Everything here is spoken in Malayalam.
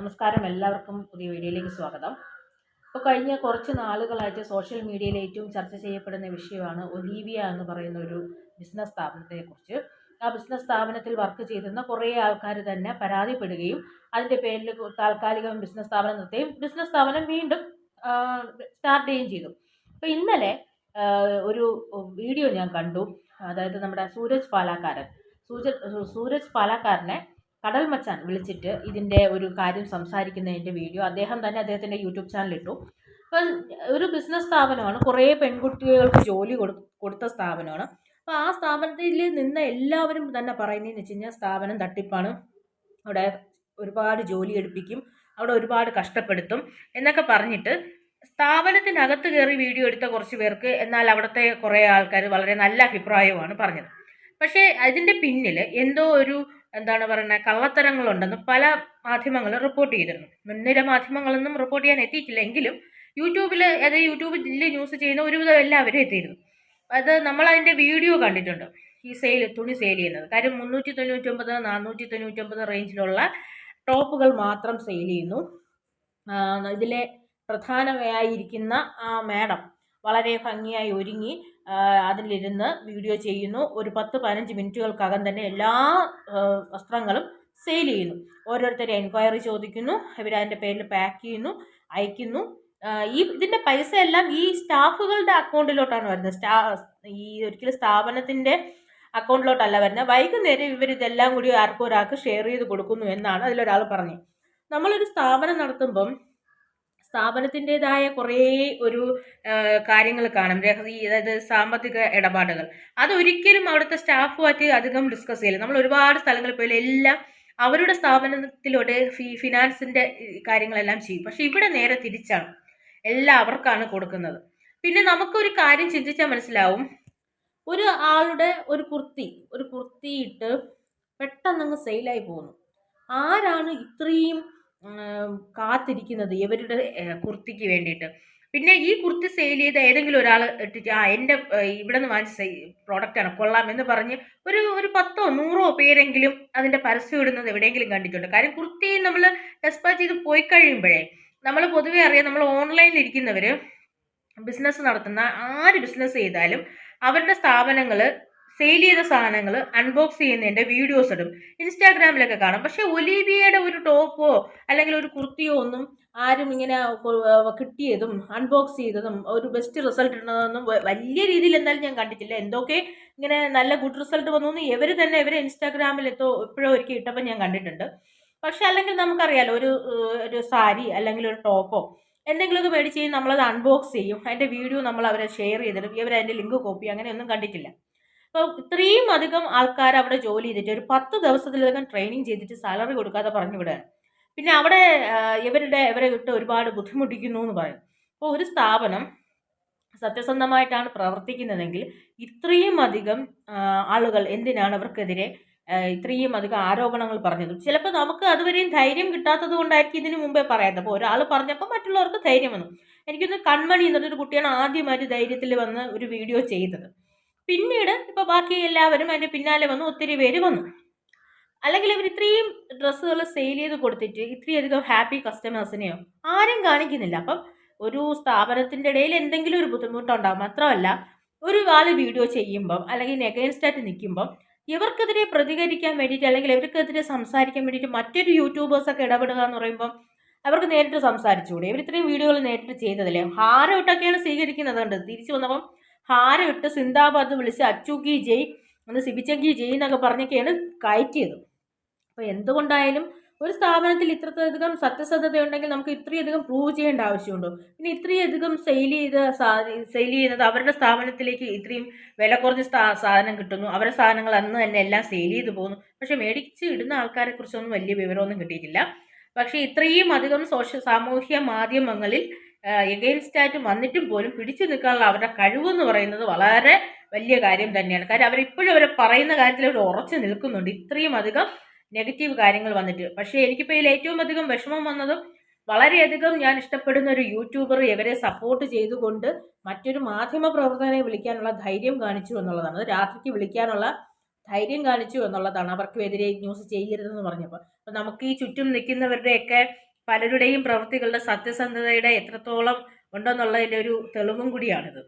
നമസ്കാരം എല്ലാവർക്കും പുതിയ വീഡിയോയിലേക്ക് സ്വാഗതം. ഇപ്പോൾ കഴിഞ്ഞ കുറച്ച് നാളുകളായിട്ട് സോഷ്യൽ മീഡിയയിൽ ഏറ്റവും ചർച്ച ചെയ്യപ്പെടുന്ന വിഷയമാണ് ഒലീവിയ എന്ന് പറയുന്ന ഒരു ബിസിനസ് സ്ഥാപനത്തെക്കുറിച്ച്. ആ ബിസിനസ് സ്ഥാപനത്തിൽ വർക്ക് ചെയ്തിരുന്ന കുറേ ആൾക്കാർ തന്നെ പരാതിപ്പെടുകയും അതിന്റെ പേരിൽ താൽക്കാലികം ബിസിനസ് സ്ഥാപനം നിർത്തുകയും ബിസിനസ് സ്ഥാപനം വീണ്ടും സ്റ്റാർട്ട് ചെയ്യുകയും ചെയ്തു. അപ്പോൾ ഇന്നലെ ഒരു വീഡിയോ ഞാൻ കണ്ടു. അതായത് നമ്മുടെ സൂരജ് പാലാക്കാരൻ. സൂരജ് സൂരജ് പാലാക്കാരനെ കടൽ മച്ചാൻ വിളിച്ചിട്ട് ഇതിന്റെ ഒരു കാര്യം സംസാരിക്കുന്നതിന്റെ വീഡിയോ അദ്ദേഹം തന്നെ അദ്ദേഹത്തിന്റെ യൂട്യൂബ് ചാനൽ ഇട്ടു അപ്പം ഒരു ബിസിനസ് സ്ഥാപനമാണ്. കുറേ പെൺകുട്ടികൾക്ക് ജോലി കൊടുത്ത സ്ഥാപനമാണ്. അപ്പോൾ ആ സ്ഥാപനത്തിൽ നിന്ന് എല്ലാവരും തന്നെ പറയുന്നതെന്ന് വെച്ച് കഴിഞ്ഞാൽ സ്ഥാപനം തട്ടിപ്പാണ്. അവിടെ ഒരുപാട് ജോലി എടുപ്പിക്കും. അവിടെ ഒരുപാട് കഷ്ടപ്പെടുത്തും എന്നൊക്കെ പറഞ്ഞിട്ട് സ്ഥാപനത്തിനകത്ത് കയറി വീഡിയോ എടുത്ത കുറച്ച് പേർക്ക് എന്നാൽ അവിടുത്തെ കുറേ ആൾക്കാർ വളരെ നല്ല അഭിപ്രായമാണ് പറഞ്ഞത്. പക്ഷേ അതിന്റെ പിന്നിൽ എന്തോ ഒരു എന്താണ് പറയുന്നത് കള്ളത്തരങ്ങളുണ്ടെന്ന് പല മാധ്യമങ്ങളും റിപ്പോർട്ട് ചെയ്തിരുന്നു. മുൻനിര മാധ്യമങ്ങളൊന്നും റിപ്പോർട്ട് ചെയ്യാൻ എത്തിയിട്ടില്ല. എങ്കിലും യൂട്യൂബിൽ അത് യൂട്യൂബിൽ ന്യൂസ് ചെയ്യുന്ന ഒരുവിധം എല്ലാവരും എത്തിയിരുന്നു. അത് നമ്മൾ അതിന്റെ വീഡിയോ കണ്ടിട്ടുണ്ട്. ഈ സെയിൽ തുണി സെയിൽ ചെയ്യുന്നത്. കാര്യം മുന്നൂറ്റി തൊണ്ണൂറ്റൊമ്പത് നാനൂറ്റി തൊണ്ണൂറ്റൊമ്പത് റേഞ്ചിലുള്ള ടോപ്പുകൾ മാത്രം സെയിൽ ചെയ്യുന്നു. ഇതിലെ പ്രധാനമായിരിക്കുന്ന ആ മാഡം വളരെ ഭംഗിയായി ഒരുങ്ങി അതിലിരുന്ന് വീഡിയോ ചെയ്യുന്നു. ഒരു പത്ത് പതിനഞ്ച് മിനിറ്റുകൾക്കകം തന്നെ എല്ലാ വസ്ത്രങ്ങളും സെയിൽ ചെയ്യുന്നു. ഓരോരുത്തരെ എൻക്വയറി ചോദിക്കുന്നു. ഇവരതിന്റെ പേരിൽ പാക്ക് ചെയ്യുന്നു അയക്കുന്നു. ഈ ഇതിന്റെ പൈസ എല്ലാം ഈ സ്റ്റാഫുകളുടെ അക്കൗണ്ടിലോട്ടാണ് വരുന്നത്. സ്റ്റാ ഈ ഒരിക്കലും സ്ഥാപനത്തിന്റെ അക്കൗണ്ടിലോട്ടല്ല വരുന്നത്. വൈകുന്നേരം ഇവർ ഇതെല്ലാം കൂടി ആർക്കും ഒരാൾക്ക് ഷെയർ ചെയ്ത് കൊടുക്കുന്നു എന്നാണ് അതിലൊരാൾ പറഞ്ഞത്. നമ്മളൊരു സ്ഥാപനം നടത്തുമ്പം സ്ഥാപനത്തിന്റെതായ കുറേ ഒരു കാര്യങ്ങൾ കാണും. രഹസ്യ അതായത് സാമ്പത്തിക ഇടപാടുകൾ. അതൊരിക്കലും അവിടുത്തെ സ്റ്റാഫുമായിട്ട് അധികം ഡിസ്കസ് ചെയ്യില്ല. നമ്മൾ ഒരുപാട് സ്ഥലങ്ങളിൽ പോയാലും എല്ലാം അവരുടെ സ്ഥാപനത്തിലൂടെ ഫി ഫിനാൻസിന്റെ കാര്യങ്ങളെല്ലാം ചെയ്യും. പക്ഷെ ഇവിടെ നേരെ തിരിച്ചാണ്. എല്ലാം അവർക്കാണ് കൊടുക്കുന്നത്. പിന്നെ നമുക്കൊരു കാര്യം ചിന്തിച്ചാൽ മനസ്സിലാവും. ഒരു ആളുടെ ഒരു കുർത്തി ഒരു കുർത്തിയിട്ട് പെട്ടെന്നങ്ങ് സെയിലായി പോകുന്നു. ആരാണ് ഇത്രയും കാത്തിരിക്കുന്നത് ഇവരുടെ കുർത്തിക്ക് വേണ്ടിയിട്ട്. പിന്നെ ഈ കുർത്തി സെയിൽ ചെയ്ത ഏതെങ്കിലും ഒരാൾ ഇട്ടിട്ട് ആ എന്റെ ഇവിടെ നിന്ന് വാങ്ങിച്ച പ്രോഡക്റ്റാണ് കൊള്ളാം എന്ന് പറഞ്ഞ് ഒരു ഒരു പത്തോ നൂറോ പേരെങ്കിലും അതിന്റെ പരസ്യം ഇടുന്നത് എവിടെയെങ്കിലും കണ്ടിട്ടുണ്ട്. കാര്യം കുർത്തി നമ്മൾ ഡെസ്പാച്ച് ചെയ്ത് പോയി കഴിയുമ്പോഴേ നമ്മൾ പൊതുവേ അറിയാം നമ്മൾ ഓൺലൈനിൽ ഇരിക്കുന്നവർ ബിസിനസ് നടത്തുന്ന ആര് ബിസിനസ് ചെയ്താലും അവരുടെ സ്ഥാപനങ്ങൾ സെയിൽ ചെയ്ത സാധനങ്ങൾ അൺബോക്സ് ചെയ്യുന്നതിന്റെ വീഡിയോസ് ഇടും. ഇൻസ്റ്റാഗ്രാമിലൊക്കെ കാണാം. പക്ഷേ ഒലീവിയയുടെ ഒരു ടോപ്പോ അല്ലെങ്കിൽ ഒരു കുർത്തിയോ ഒന്നും ആരും ഇങ്ങനെ കിട്ടിയതും അൺബോക്സ് ചെയ്തതും ഒരു ബെസ്റ്റ് റിസൾട്ട് ഇടുന്നതൊന്നും വലിയ രീതിയിൽ എന്തായാലും ഞാൻ കണ്ടിട്ടില്ല. എന്തൊക്കെ ഇങ്ങനെ നല്ല ഗുഡ് റിസൾട്ട് വന്നു എന്ന് ഇവർ തന്നെ ഇവർ ഇൻസ്റ്റാഗ്രാമിൽ എത്തോ എപ്പോഴോ ഒരിക്കൽ ഇട്ടപ്പോൾ ഞാൻ കണ്ടിട്ടുണ്ട്. പക്ഷെ അല്ലെങ്കിൽ നമുക്കറിയാലോ ഒരു ഒരു സാരി അല്ലെങ്കിൽ ഒരു ടോപ്പോ എന്തെങ്കിലുമൊക്കെ മേടിച്ച് കഴിഞ്ഞാൽ നമ്മളത് അൺബോക്സ് ചെയ്യും. അതിന്റെ വീഡിയോ നമ്മൾ അവരെ ഷെയർ ചെയ്തിടും. ഇവർ അതിന്റെ ലിങ്ക് കോപ്പി അങ്ങനെയൊന്നും കണ്ടിട്ടില്ല. അപ്പോൾ ഇത്രയും അധികം ആൾക്കാർ അവിടെ ജോലി ചെയ്തിട്ട് ഒരു പത്ത് ദിവസത്തിലധികം ട്രെയിനിങ് ചെയ്തിട്ട് സാലറി കൊടുക്കാതെ പറഞ്ഞു വിടാൻ. പിന്നെ അവിടെ ഇവരുടെ ഇവരെ ഇട്ട് ഒരുപാട് ബുദ്ധിമുട്ടിക്കുന്നു എന്ന് പറയും. അപ്പോൾ ഒരു സ്ഥാപനം സത്യസന്ധമായിട്ടാണ് പ്രവർത്തിക്കുന്നതെങ്കിൽ ഇത്രയും അധികം ആളുകൾ എന്തിനാണ് അവർക്കെതിരെ ഇത്രയും അധികം ആരോപണങ്ങൾ പറഞ്ഞത്? ചിലപ്പോൾ നമുക്ക് അതുവരെയും ധൈര്യം കിട്ടാത്തത് കൊണ്ടായിരിക്കും ഇതിനു മുമ്പേ പറയാത്തത്. അപ്പോൾ ഒരാൾ പറഞ്ഞപ്പോൾ മറ്റുള്ളവർക്ക് ധൈര്യം വന്നു. എനിക്കൊന്ന് കൺമണി എന്നൊരു കുട്ടിയാണ് ആദ്യമായിട്ട് ധൈര്യത്തിൽ വന്ന് ഒരു വീഡിയോ ചെയ്തത്. പിന്നീട് ഇപ്പോൾ ബാക്കി എല്ലാവരും അതിന്റെ പിന്നാലെ വന്നു ഒത്തിരി പേര് വന്നു. അല്ലെങ്കിൽ ഇവർ ഇത്രയും ഡ്രസ്സുകൾ സെയിൽ ചെയ്ത് കൊടുത്തിട്ട് ഇത്രയധികം ഹാപ്പി കസ്റ്റമേഴ്സിനെയോ ആരും കാണിക്കുന്നില്ല. അപ്പം ഒരു സ്ഥാപനത്തിന്റെ ഇടയിൽ എന്തെങ്കിലും ഒരു ബുദ്ധിമുട്ടുണ്ടാകും മാത്രമല്ല ഒരു ആൾ വീഡിയോ ചെയ്യുമ്പം അല്ലെങ്കിൽ നെഗൻസ്റ്റായിട്ട് നിൽക്കുമ്പം ഇവർക്കെതിരെ പ്രതികരിക്കാൻ വേണ്ടിയിട്ട് അല്ലെങ്കിൽ ഇവർക്കെതിരെ സംസാരിക്കാൻ വേണ്ടിയിട്ട് മറ്റൊരു യൂട്യൂബേഴ്സൊക്കെ ഇടപെടുക എന്ന് പറയുമ്പം അവർക്ക് നേരിട്ട് സംസാരിച്ചുകൂടെ? ഇവർ ഇത്രയും വീഡിയോകൾ നേരിട്ട് ചെയ്തതല്ലേ? ഹാരം ഇട്ടൊക്കെയാണ് സ്വീകരിക്കുന്നത് കണ്ട് തിരിച്ചു വന്നപ്പം ഹാരം ഇട്ട് സിന്ദാബാദ് വിളിച്ച് അച്ചൂക്കി ജയ് ഒന്ന് സിബിച്ചങ്കി ജയ് എന്നൊക്കെ പറഞ്ഞൊക്കെയാണ് കയറ്റിയത്. അപ്പോൾ എന്തുകൊണ്ടായാലും ഒരു സ്ഥാപനത്തിൽ ഇത്രയധികം സത്യസന്ധതയുണ്ടെങ്കിൽ നമുക്ക് ഇത്രയധികം പ്രൂവ് ചെയ്യേണ്ട ആവശ്യമുണ്ടോ. പിന്നെ ഇത്രയധികം സെയിൽ ചെയ്ത് സെയിൽ ചെയ്യുന്നത് അവരുടെ സ്ഥാപനത്തിലേക്ക് ഇത്രയും വില കുറഞ്ഞ സാധനം കിട്ടുന്നു. അവരുടെ സാധനങ്ങൾ അന്ന് തന്നെ എല്ലാം സെയിൽ ചെയ്ത് പോകുന്നു. പക്ഷെ മേടിച്ച് ഇടുന്ന ആൾക്കാരെ കുറിച്ചൊന്നും വലിയ വിവരമൊന്നും കിട്ടിയിട്ടില്ല. പക്ഷേ ഇത്രയും അധികം സോഷ്യ സാമൂഹ്യ മാധ്യമങ്ങളിൽ എഗെയിൻസ്റ്റ് ആയിട്ട് വന്നിട്ടും പോലും പിടിച്ചു നിൽക്കാനുള്ള അവരുടെ കഴിവെന്ന് പറയുന്നത് വളരെ വലിയ കാര്യം തന്നെയാണ്. കാര്യം അവരിപ്പോഴും അവർ പറയുന്ന കാര്യത്തിൽ അവർ ഉറച്ചു നിൽക്കുന്നുണ്ട്. ഇത്രയും അധികം നെഗറ്റീവ് കാര്യങ്ങൾ വന്നിട്ട്. പക്ഷേ എനിക്കിപ്പോൾ ഇതിൽ ഏറ്റവും അധികം വിഷമം വന്നതും വളരെയധികം ഞാൻ ഇഷ്ടപ്പെടുന്ന ഒരു യൂട്യൂബർ ഇവരെ സപ്പോർട്ട് ചെയ്തുകൊണ്ട് മറ്റൊരു മാധ്യമ പ്രവർത്തകനെ വിളിക്കാനുള്ള ധൈര്യം കാണിച്ചു എന്നുള്ളതാണ്. രാത്രിക്ക് വിളിക്കാനുള്ള ധൈര്യം കാണിച്ചു എന്നുള്ളതാണ് അവർക്ക് എതിരെ ന്യൂസ് ചെയ്യരുതെന്ന് പറഞ്ഞപ്പോൾ. അപ്പം നമുക്ക് ഈ ചുറ്റും നിൽക്കുന്നവരുടെയൊക്കെ പലരുടെയും പ്രവൃത്തികളുടെ സത്യസന്ധതയുടെ എത്രത്തോളം ഉണ്ടെന്നുള്ളതിന്റെ ഒരു തെളിവും കൂടിയാണിത്.